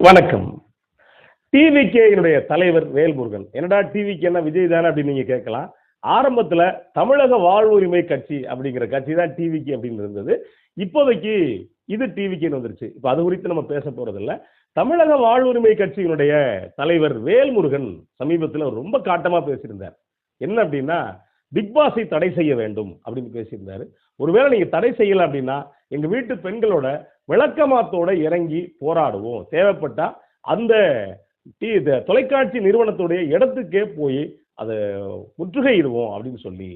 வணக்கம். டிவிகேயினுடைய தலைவர் வேல்முருகன். என்னடா டிவிக்கு என்ன விஜய் தானே அப்படின்னு நீங்க கேட்கலாம். ஆரம்பத்துல தமிழக வாழ்வுரிமை கட்சி அப்படிங்கிற கட்சி தான் டிவிக்கு அப்படின்னு இருந்தது. இப்போதைக்கு இது டிவிக்குன்னு வந்துருச்சு. இப்போ அது குறித்து நம்ம பேச போகிறதில்ல தமிழக வாழ்வுரிமை கட்சியினுடைய தலைவர் வேல்முருகன் சமீபத்தில் ரொம்ப காட்டமா பேசியிருந்தார். என்ன அப்படின்னா பிக் பாஸை தடை செய்ய வேண்டும் அப்படின்னு பேசியிருந்தாரு. ஒருவேளை நீங்க தடை செய்யலாம் அப்படின்னா எங்கள் வீட்டு பெண்களோட விளக்கமாத்தோட இறங்கி போராடுவோம். தேவைப்பட்டா அந்த டி இந்த தொலைக்காட்சி நிறுவனத்துடைய இடத்துக்கே போய் அதை முற்றுகையிடுவோம் அப்படின்னு சொல்லி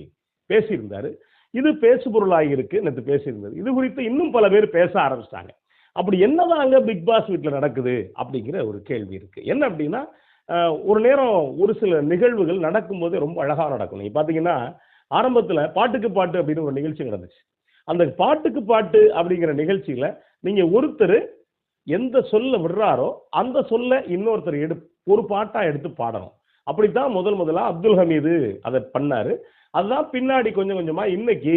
பேசியிருந்தாரு. இது பேசுபொருளாகி இருக்கு நேற்று பேசியிருந்தது இது குறித்து இன்னும் பல பேர் பேச ஆரம்பிச்சிட்டாங்க. அப்படி என்னதான் அங்கே பிக் பாஸ் வீட்டில் நடக்குது அப்படிங்கிற ஒரு கேள்வி இருக்கு. என்ன அப்படின்னா ஒரு நேரம் ஒரு சில நிகழ்வுகள் நடக்கும்போது ரொம்ப அழகாக நடக்கும். நீங்கள் பார்த்தீங்கன்னா ஆரம்பத்தில் பாட்டுக்கு பாட்டு அப்படின்னு ஒரு நிகழ்ச்சி நடந்துச்சு. அந்த பாட்டுக்கு பாட்டு அப்படிங்கிற நிகழ்ச்சியில் நீங்கள் ஒருத்தர் எந்த சொல்ல விடுறாரோ அந்த சொல்ல இன்னொருத்தர் எடு ஒரு பாட்டாக எடுத்து பாடணும். அப்படித்தான் முதல் முதலாக அப்துல் ஹமீது அதை பண்ணார். அதுதான் பின்னாடி கொஞ்சம் கொஞ்சமாக இன்னைக்கு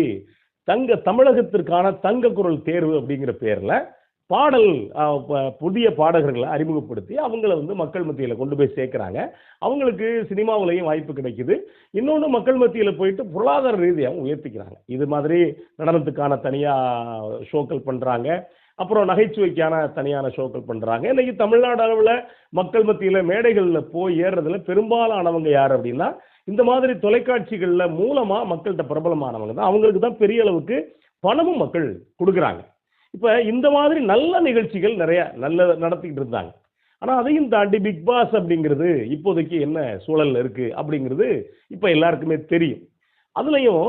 தங்க தமிழகத்திற்கான தங்க குரல் தேர்வு அப்படிங்கிற பேரில் பாடல் புதிய பாடகர்களை அறிமுகப்படுத்தி அவங்கள வந்து மக்கள் மத்தியில் கொண்டு போய் சேர்க்குறாங்க. அவங்களுக்கு சினிமாவிலையும் வாய்ப்பு கிடைக்குது. இன்னொன்று மக்கள் மத்தியில் போயிட்டு பொருளாதார ரீதியாகவும் உயர்த்திக்கிறாங்க. இது மாதிரி நடனத்துக்கான தனியாக ஷோக்கள் பண்ணுறாங்க அப்புறம் நகைச்சுவைக்கான தனியான ஷோக்கள் பண்ணுறாங்க இன்றைக்கி தமிழ்நாடு அளவில் மக்கள் மத்தியில் மேடைகளில் போய் ஏறுறதுல பெரும்பாலானவங்க யார் அப்படின்னா இந்த மாதிரி தொலைக்காட்சிகளில் மூலமாக மக்கள்கிட்ட பிரபலமானவங்க தான். அவங்களுக்கு தான் பெரிய அளவுக்கு பணமும் மக்கள் கொடுக்குறாங்க. இப்போ இந்த மாதிரி நல்ல நிகழ்ச்சிகள் நிறைய நல்ல நடத்திக்கிட்டு இருந்தாங்க. ஆனால் அதையும் தாண்டி பிக் பாஸ் அப்படிங்கிறது இப்போதைக்கு என்ன சூழலில் இருக்கு அப்படிங்கிறது இப்போ எல்லாருக்குமே தெரியும். அதுலேயும்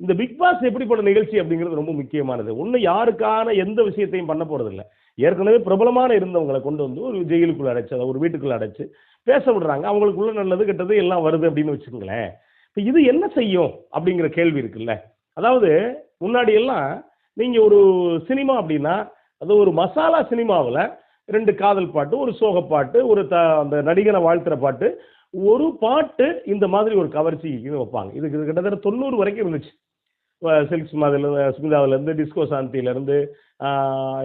இந்த பிக் பாஸ் எப்படிப்பட்ட நிகழ்ச்சி அப்படிங்கிறது ரொம்ப முக்கியமானது. ஒன்று யாருக்கான எந்த விஷயத்தையும் பண்ண போகிறதில்ல ஏற்கனவே பிரபலமான இருந்தவங்களை கொண்டு வந்து ஒரு ஜெயிலுக்குள்ள அடைச்சு அதை ஒரு வீட்டுக்குள்ள அடைச்சு பேச விடுறாங்க. அவங்களுக்குள்ள நல்லது கெட்டது எல்லாம் வருது அப்படின்னு வச்சுக்கோங்களேன். இப்போ இது என்ன செய்யும் அப்படிங்கிற கேள்வி இருக்குல்ல. அதாவது முன்னாடி நீங்கள் ஒரு சினிமா அப்படின்னா அது ஒரு மசாலா சினிமாவில் ரெண்டு காதல் பாட்டு ஒரு சோக பாட்டு ஒரு த அந்த நடிகனை வாழ்த்துற பாட்டு ஒரு பாட்டு இந்த மாதிரி ஒரு கவர்ச்சிக்கு வைப்பாங்க. இதுக்கு இது கிட்டத்தட்ட தொண்ணூறு வரைக்கும் இருந்துச்சு. சில்க்ஸ் சில்க் ஸ்மாதில ஸ்மிதாவிலேருந்து டிஸ்கோ சாந்தியிலேருந்து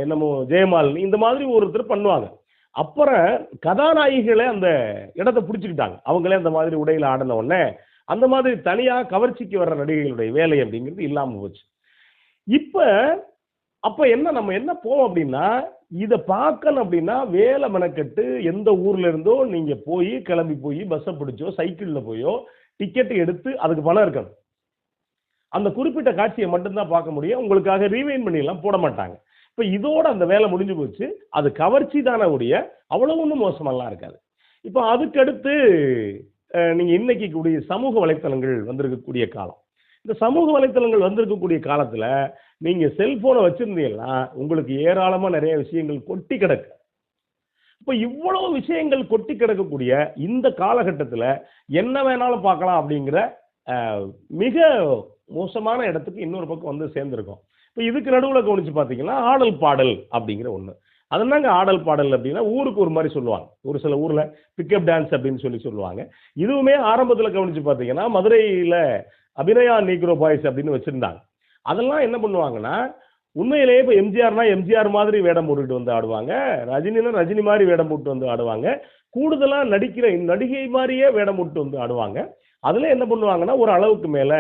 என்னமோ ஜெயமாலினி இந்த மாதிரி ஒருத்தர் பண்ணுவாங்க. அப்புறம் கதாநாயகிகளே அந்த இடத்த பிடிச்சிக்கிட்டாங்க. அவங்களே அந்த மாதிரி உடையில் ஆடின உடனே அந்த மாதிரி தனியாக கவர்ச்சிக்கு வர்ற நடிகைகளுடைய வேலை அப்படிங்கிறது இல்லாமல் போச்சு. இப்போ அப்போ என்ன நம்ம என்ன போவோம் அப்படின்னா இதை பார்க்கணும் அப்படின்னா வேலை மெனக்கெட்டு எந்த ஊர்ல இருந்தோ நீங்க போய் கிளம்பி போய் பஸ்ஸை பிடிச்சோ சைக்கிளில் போயோ டிக்கெட் எடுத்து அதுக்கு பணம் இருக்கணும். அந்த குறிப்பிட்ட காட்சியை மட்டும்தான் பார்க்க முடியும். உங்களுக்காக ரீவைன் பண்ணிலாம் போட மாட்டாங்க. இப்போ இதோட அந்த வேலை முடிஞ்சு போச்சு. அது கவர்ச்சி தானே உடைய அவ்வளவு ஒன்றும் மோசமெல்லாம் இருக்காது. இப்போ அதுக்கடுத்து நீங்கள் நீங்க இன்னைக்கு கூடிய சமூக வலைத்தளங்கள் வந்திருக்கக்கூடிய காலம். இந்த சமூக வலைத்தளங்கள் வந்திருக்கக்கூடிய காலத்துல நீங்க செல்போனை வச்சிருந்தீங்கன்னா உங்களுக்கு ஏராளமா நிறைய விஷயங்கள் கொட்டி கிடக்கு. இப்போ இவ்வளவு விஷயங்கள் கொட்டி கிடக்கக்கூடிய இந்த காலகட்டத்தில் என்ன வேணாலும் பார்க்கலாம் அப்படிங்கிற மிக மோசமான இடத்துக்கு இன்னொரு பக்கம் வந்து சேர்ந்துருக்கோம். இப்போ இதுக்கு நடுவில் கவனிச்சு பார்த்தீங்கன்னா ஆடல் பாடல் அப்படிங்கிற ஒன்று அதனாங்க ஆடல் பாடல் அப்படின்னா ஊருக்கு ஒரு மாதிரி சொல்லுவாங்க. ஒரு சில ஊரில் பிக்கப் டான்ஸ் அப்படின்னு சொல்லி சொல்லுவாங்க. இதுவுமே ஆரம்பத்தில் கவனிச்சு பார்த்தீங்கன்னா மதுரையில் அபிநயா நீக்ரோ பாய்ஸ் அப்படின்னு வச்சுருந்தாங்க. அதெல்லாம் என்ன பண்ணுவாங்கன்னா உண்மையிலேயே இப்போ எம்ஜிஆர்னா எம்ஜிஆர் மாதிரி வேடம் போட்டுக்கிட்டு வந்து ஆடுவாங்க. ரஜினினா ரஜினி மாதிரி வேடம் போட்டு வந்து ஆடுவாங்க. கூடுதலாக நடிக்கிற நடிகை மாதிரியே வேடம் போட்டு வந்து ஆடுவாங்க. அதில் என்ன பண்ணுவாங்கன்னா ஒரு அளவுக்கு மேலே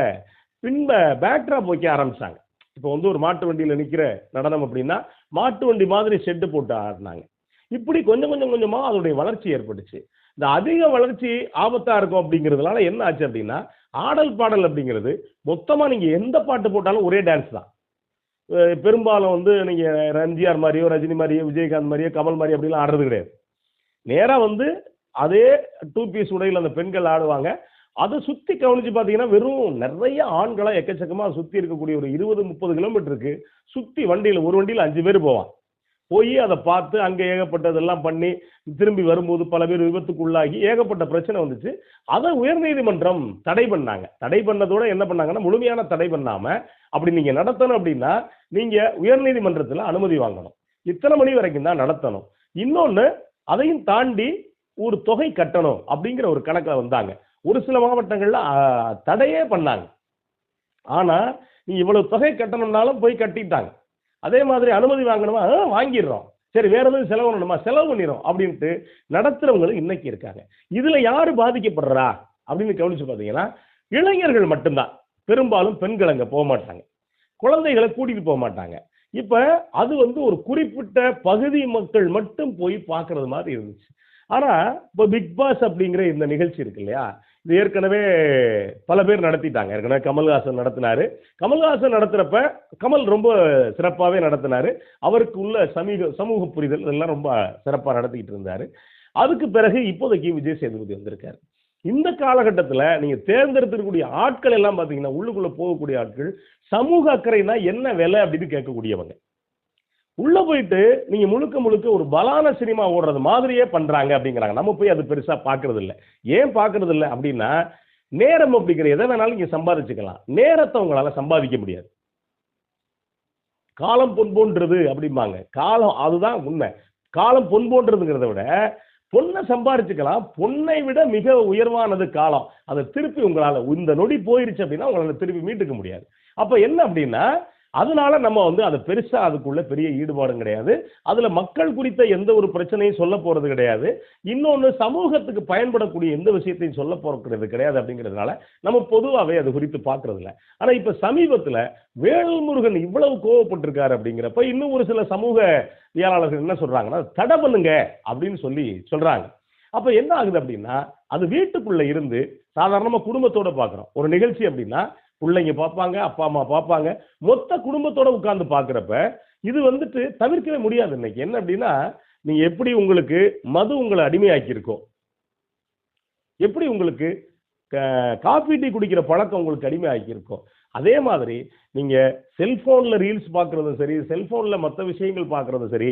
பின்ப பேக்ட்ராப் வைக்க ஆரம்பிச்சாங்க. இப்போ வந்து ஒரு மாட்டு வண்டியில் நிற்கிற நடனம் அப்படின்னா மாட்டு வண்டி மாதிரி ஷெட்டு போட்டு ஆடினாங்க. இப்படி கொஞ்சம் கொஞ்சம் கொஞ்சமாக அதோடைய வளர்ச்சி ஏற்பட்டுச்சு. இந்த அதிக வளர்ச்சி ஆபத்தாக இருக்கும் அப்படிங்கிறதுனால என்ன ஆச்சு அப்படின்னா ஆடல் பாடல் அப்படிங்கிறது மொத்தமாக நீங்கள் எந்த பாட்டு போட்டாலும் ஒரே டான்ஸ் தான். பெரும்பாலும் வந்து நீங்கள் ரஞ்சியார் மாதிரியோ ரஜினி மாதிரியோ விஜயகாந்த் மாதிரியோ கமல் மாதிரி அப்படிலாம் ஆடுறது கிடையாது. நேராக வந்து அதே டூ பீஸ் உடையில் அந்த பெண்கள் ஆடுவாங்க. அதை சுற்றி கவனிச்சு பார்த்தீங்கன்னா வெறும் நிறைய ஆண்களாக எக்கச்சக்கமாக சுற்றி இருக்கக்கூடிய ஒரு இருபது முப்பது கிலோமீட்டருக்கு சுற்றி வண்டியில் ஒரு வண்டியில் அஞ்சு பேர் போவான் போய் அதை பார்த்து அங்கே ஏகப்பட்டதெல்லாம் பண்ணி திரும்பி வரும்போது பல பேர் விபத்துக்குள்ளாகி ஏகப்பட்ட பிரச்சனை வந்துச்சு. அதை உயர்நீதிமன்றம் தடை பண்ணாங்க. தடை பண்ணதோட என்ன பண்ணாங்கன்னா முழுமையான தடை பண்ணாம அப்படி நீங்க நடத்தணும் அப்படின்னா நீங்க உயர்நீதிமன்றத்தில் அனுமதி வாங்கணும். இத்தனை மணி வரைக்கும் தான் நடத்தணும். இன்னொன்று அதையும் தாண்டி ஒரு தொகை கட்டணும் அப்படிங்கிற ஒரு கணக்கில் வந்தாங்க. ஒரு சில மாவட்டங்கள்ல தடையே பண்ணாங்க. ஆனா நீ இவ்வளவு தொகை கட்டணும்னாலும் போய் கட்டிட்டாங்க. அதே மாதிரி அனுமதி வாங்கணுமா? வாங்கிடுறோம். சரி வேற எதுவும் செலவு பண்ணணுமா? செலவு பண்ணிடும் அப்படின்ட்டு நடத்துறவங்களும் இன்னைக்கு இருக்காங்க. இதுல யாரு பாதிக்கப்படுறா? அப்படின்னு கவனிச்சு பார்த்தீங்கன்னா இளைஞர்கள் மட்டும்தான். பெரும்பாலும் பெண்கள் அங்கே போக மாட்டாங்க. குழந்தைகளை கூட்டிட்டு போக மாட்டாங்க. இப்ப அது வந்து ஒரு குறிப்பிட்ட பகுதி மக்கள் மட்டும் போய் பார்க்கறது மாதிரி இருந்துச்சு. ஆனா இப்போ பிக் பாஸ் அப்படிங்கிற இந்த நிகழ்ச்சி இருக்கு இல்லையா? இது ஏற்கனவே பல பேர் நடத்திட்டாங்க. ஏற்கனவே கமல்ஹாசன் நடத்தினாரு. கமல்ஹாசன் நடத்துறப்ப கமல் ரொம்ப சிறப்பாகவே நடத்தினாரு. அவருக்கு உள்ள சமீக சமூக புரிதல் இதெல்லாம் ரொம்ப சிறப்பாக நடத்திக்கிட்டு இருந்தார். அதுக்கு பிறகு இப்போதைக்கு விஜய் சேதுபதி வந்திருக்காரு. இந்த காலகட்டத்தில் நீங்கள் தேர்ந்தெடுத்துக்கூடிய ஆட்கள் எல்லாம் பார்த்தீங்கன்னா உள்ளுக்குள்ளே போகக்கூடிய ஆட்கள் சமூக அக்கறைனா என்ன விலை அப்படின்னு கேட்கக்கூடியவங்க. உள்ள போயிட்டு நீங்க முழுக்க முழுக்க ஒரு பலான சினிமா ஓடுறது மாதிரியே பண்றாங்க அப்படிங்கிறாங்க. நம்ம போய் அது பெருசா பாக்குறது இல்லை ஏன் பாக்குறது இல்லை அப்படின்னா நேரம் அப்படிங்கிற எதை வேணாலும் நீங்க சம்பாதிச்சுக்கலாம். நேரத்தை உங்களால சம்பாதிக்க முடியாது. காலம் பொன்போன்றது அப்படிம்பாங்க. காலம் அதுதான் உண்மை. காலம் பொன்போன்றதுங்கிறத விட பொண்ணை சம்பாரிச்சுக்கலாம் பொண்ணை விட மிக உயர்வானது காலம். அதை திருப்பி உங்களால இந்த நொடி போயிருச்சு அப்படின்னா உங்களால திருப்பி மீட்டுக்க முடியாது. அப்ப என்ன அப்படின்னா அதனால நம்ம வந்து அதை பெருசா அதுக்குள்ள பெரிய ஈடுபாடும் கிடையாது. அதுல மக்கள் குறித்த எந்த ஒரு பிரச்சனையும் சொல்ல போறது கிடையாது. இன்னொன்று சமூகத்துக்கு பயன்படக்கூடிய எந்த விஷயத்தையும் சொல்ல போறது கிடையாது அப்படிங்கிறதுனால நம்ம பொதுவாகவே அது குறித்து பார்க்கறது ஆனால் ஆனா இப்ப சமீபத்துல வேல்முருகன் இவ்வளவு கோவப்பட்டிருக்காரு அப்படிங்கிறப்ப இன்னும் ஒரு சில சமூக வியாளர்கள் என்ன சொல்றாங்கன்னா தடை பண்ணுங்க அப்படின்னு சொல்லி சொல்றாங்க. அப்ப என்ன ஆகுது அப்படின்னா அது வீட்டுக்குள்ள இருந்து சாதாரணமா குடும்பத்தோட பார்க்குறோம் ஒரு நிகழ்ச்சி அப்படின்னா பிள்ளைங்க பார்ப்பாங்க அப்பா அம்மா பார்ப்பாங்க. மொத்த குடும்பத்தோட உட்கார்ந்து பார்க்குறப்ப இது வந்துட்டு தவிர்க்கவே முடியாது இன்னைக்கு. என்ன அப்படின்னா நீங்கள் எப்படி உங்களுக்கு மது உங்களை அடிமையாக்கி எப்படி உங்களுக்கு காஃபி டீ குடிக்கிற பழக்கம் உங்களுக்கு அடிமையாக்கியிருக்கோம் அதே மாதிரி நீங்கள் செல்ஃபோனில் ரீல்ஸ் பார்க்குறதும் சரி செல்ஃபோனில் மற்ற விஷயங்கள் பார்க்குறதும் சரி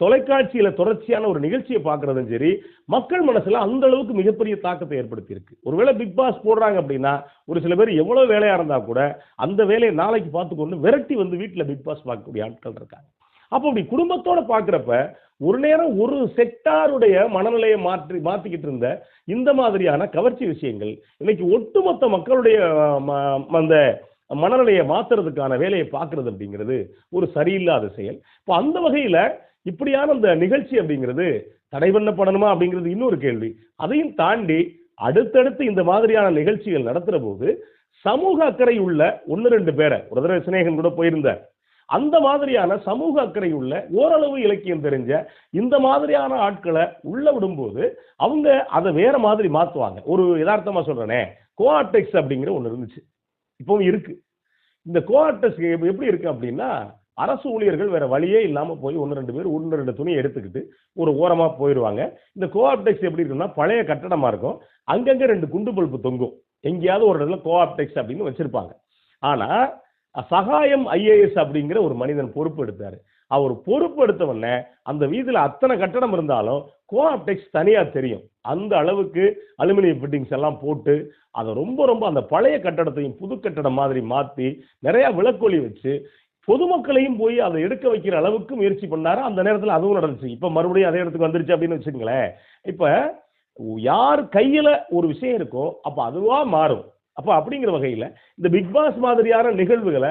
தொலைக்காட்சியில தொடர்ச்சியான ஒரு நிகழ்ச்சியை பார்க்கறதும் சரி மக்கள் மனசுல அந்த அளவுக்கு மிகப்பெரிய தாக்கத்தை ஏற்படுத்தி இருக்கு ஒருவேளை பிக் பாஸ் போடுறாங்க அப்படின்னா ஒரு சில பேர் எவ்வளவு வேலையா இருந்தா கூட அந்த வேலையை நாளைக்கு பார்த்துக்கொண்டு விரட்டி வந்து வீட்டில் பிக் பாஸ் பார்க்கக்கூடிய ஆட்கள் இருக்காங்க. அப்போ அப்படி குடும்பத்தோட பார்க்குறப்ப ஒரு நேரம் ஒரு செக்டாருடைய மனநிலையை மாற்றி மாற்றிக்கிட்டு இருந்த இந்த மாதிரியான கவர்ச்சி விஷயங்கள் இன்னைக்கு ஒட்டுமொத்த மக்களுடைய ம- அந்த மனநிலையை மாத்துறதுக்கான வேலையை பார்க்கறது அப்படிங்கிறது ஒரு சரியில்லாத செயல். இப்போ அந்த வகையில் இப்படியான அந்த நிகழ்ச்சி அப்படிங்கிறது தடை பண்ணப்படணுமா அப்படிங்கிறது இன்னொரு கேள்வி. அதையும் தாண்டி அடுத்தடுத்து இந்த மாதிரியான நிகழ்ச்சிகள் நடத்துகிற போது சமூக அக்கறை உள்ள ஒன்று ரெண்டு பேரை ஒரு தடவை சிநேகன் கூட போயிருந்தார். அந்த மாதிரியான சமூக அக்கறை உள்ள ஓரளவு இலக்கியம் தெரிஞ்ச இந்த மாதிரியான ஆட்களை உள்ள விடும்போது அவங்க அதை வேற மாதிரி மாற்றுவாங்க ஒரு யதார்த்தமாக சொல்கிறேனே கோஆர்டெக்ஸ் அப்படிங்கிற ஒன்று இருந்துச்சு. இப்பவும் இருக்கு. இந்த கோஆர்டெக்ஸ் எப்படி இருக்கு அப்படின்னா அரசு ஊழியர்கள் வேற வழியே இல்லாம போய் ஒன்று ரெண்டு பேர் ஒன்று ரெண்டு துணி எடுத்துக்கிட்டு ஒரு ஓரமா போயிடுவாங்க இந்த கோஆப்டெக்ஸ் எப்படி இருக்குன்னா பழைய கட்டடமா இருக்கும். அங்கங்க ரெண்டு குண்டு பல்பு தொங்கும். எங்கேயாவது ஒரு இடத்துல கோஆப்டெக்ஸ் அப்படின்னு வச்சிருப்பாங்க. ஆனா சகாயம் ஐஏஎஸ் அப்படிங்கிற ஒரு மனிதன் பொறுப்பு எடுத்தாரு. அவர் பொறுப்பு அந்த வீதியில் அத்தனை கட்டடம் இருந்தாலும் கோஆப்டெக்ஸ் தனியாக தெரியும். அந்த அளவுக்கு அலுமினியம் ஃபிட்டிங்ஸ் எல்லாம் போட்டு அதை ரொம்ப ரொம்ப அந்த பழைய கட்டடத்தையும் புது கட்டடம் மாதிரி மாற்றி நிறையா விளக்கொலி வச்சு பொதுமக்களையும் போய் அதை எடுக்க வைக்கிற அளவுக்கு முயற்சி பண்ணாரு. அந்த நேரத்தில் அதுவும் நடந்துச்சு. இப்போ மறுபடியும் அதே இடத்துக்கு வந்துருச்சு அப்படின்னு வச்சுக்கோங்களேன். இப்போ யார் கையில் ஒரு விஷயம் இருக்கோ அப்போ அதுவாக மாறும். அப்போ அப்படிங்கிற வகையில் இந்த பிக் பாஸ் மாதிரியான நிகழ்வுகளை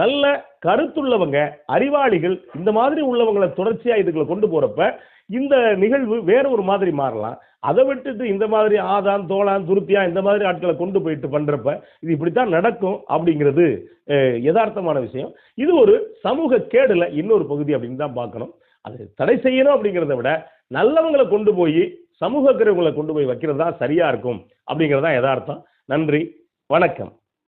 நல்ல கருத்துள்ளவங்க அறிவாளிகள் இந்த மாதிரி உள்ளவங்களை தொடர்ச்சியாக இதுகளை கொண்டு போகிறப்ப இந்த நிகழ்வு வேற ஒரு மாதிரி மாறலாம். அதை விட்டுட்டு இந்த மாதிரி ஆதான் தோளான் துருத்தியா இந்த மாதிரி ஆட்களை கொண்டு போயிட்டு பண்றப்ப இது இப்படித்தான் நடக்கும் அப்படிங்கிறது யதார்த்தமான விஷயம். இது ஒரு சமூக கேடுல இன்னொரு பகுதி அப்படின்னு தான் பார்க்கணும். அது தடை செய்யணும் அப்படிங்கிறத விட நல்லவங்களை கொண்டு போய் சமூக கிரகங்களை கொண்டு போய் வைக்கிறது தான் சரியா இருக்கும் அப்படிங்கிறது தான் யதார்த்தம். நன்றி. வணக்கம்.